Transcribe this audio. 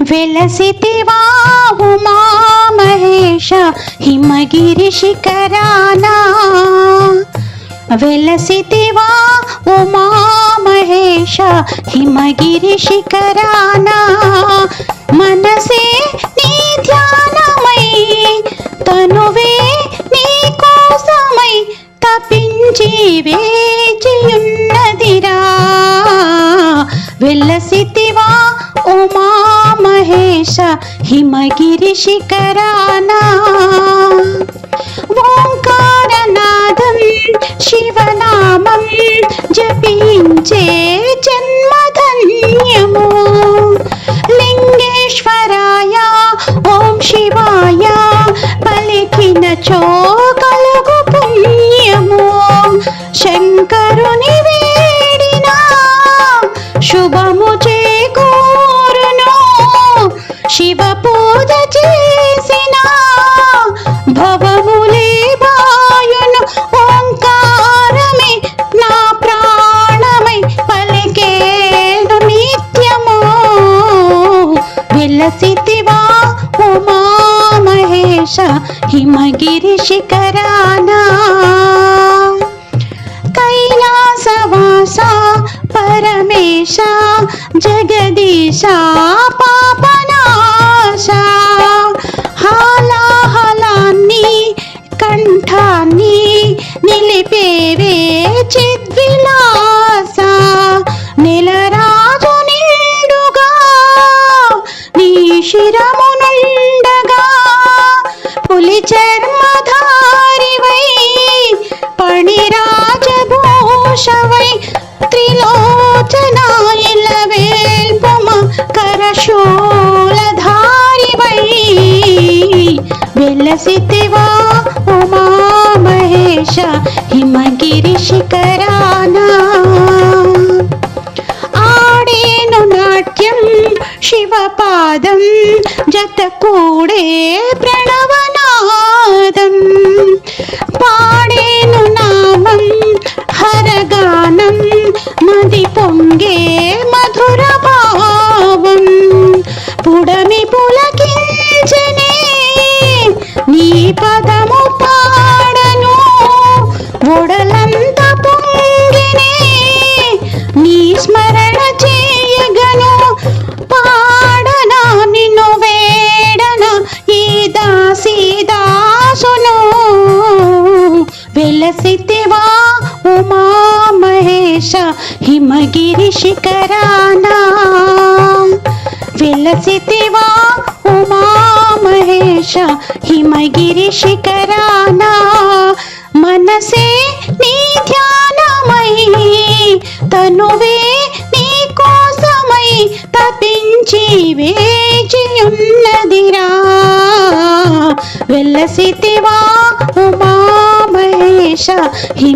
వెలసితివా ఉమా మహేష హిమగిరి శిఖరానా. వెలసితివా ఉమా మహేష హిమగిరి శిఖరానా. మనసే నీ ధ్యానమై తనువే నీ కోసమై తపించి వేచియున్నదిరా వెల్లసితివా ఉమా మహేష హిమగిరి శిఖరానా. ఓంకారనాదం శివనామం జపించే జన్మధన్యము. లింగేశ్వరాయ ఓం శివాయ పలికిన చో విలసితివా ఉమా మహేష హిమగిరి శిఖరానా. కైలాసవాస పరమేశ జగదీశ పాపనాశ. హాలాహలాన్ని కంఠాన్ని నిలిపేవే చిద్విలాస శిరమునుండగా పులి చర్మధారివై పణిరాజభూషవై త్రిలోచనాయిలవేల్పమ కరశూలధారివై వెలసితివా ఉమా మహేష హిమగిరి శిఖరానా. పాదం జత కూడే ప్రణవనాదం. పాడేను నామం హరగానం మది పొంగే మధుర భావం పుడమి పులకించనే నీ పదము పాడను ఒడలంత వెలసితివా ఉమా మహేష హిమగిరి శిఖరానా? వెలసితివా ఉమా మహేష హిమగిరి శిఖరానా? మనసే నీ ధ్యానమై తనువే నీ కోసమై తపించి వేచియున్నదిరా. వెల్లసితివా ఉమా हि